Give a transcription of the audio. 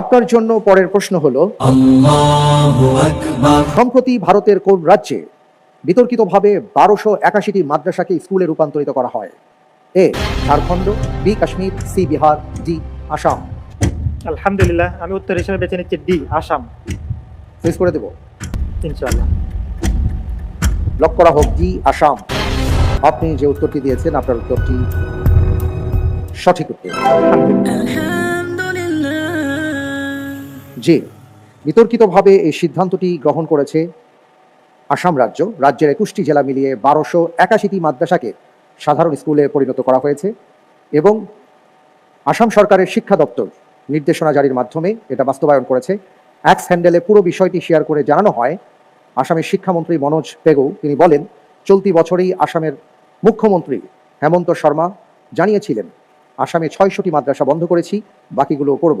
আপনার জন্য পরের প্রশ্ন হলো সম্প্রতি ভারতের কোন রাজ্যে বিতর্কিতভাবে বারোশো একাশিটি মাদ্রাসাকে স্কুলে রূপান্তরিত করা হয়? A Jharkhand B Kashmir C Bihar D Assam. আলহামদুলিল্লাহ আমি উত্তর হিসেবে বেছে নিচ্ছি ডি আসাম। ফেস করে দেব। ইনশাআল্লাহ। লক করা হোক ডি আসাম। আপনি যে উত্তরটি দিয়েছেন আপনার উত্তরটি সঠিক উত্তর। যে বিতর্কিতভাবে এই সিদ্ধান্তটি গ্রহণ করেছে আসাম রাজ্য, রাজ্যের একুশটি জেলা মিলিয়ে বারোশো একাশিটি মাদ্রাসাকে সাধারণ স্কুলে পরিণত করা হয়েছে এবং আসাম সরকারের শিক্ষা দপ্তর নির্দেশনা জারির মাধ্যমে এটা বাস্তবায়ন করেছে। অ্যাক্স হ্যান্ডেলে পুরো বিষয়টি শেয়ার করে জানানো হয়, আসামের শিক্ষামন্ত্রী মনোজ পেগু, তিনি বলেন, চলতি বছরেই আসামের মুখ্যমন্ত্রী হেমন্ত শর্মা জানিয়েছিলেন, আসামে ছয়শটি মাদ্রাসা বন্ধ করেছি, বাকিগুলো করব।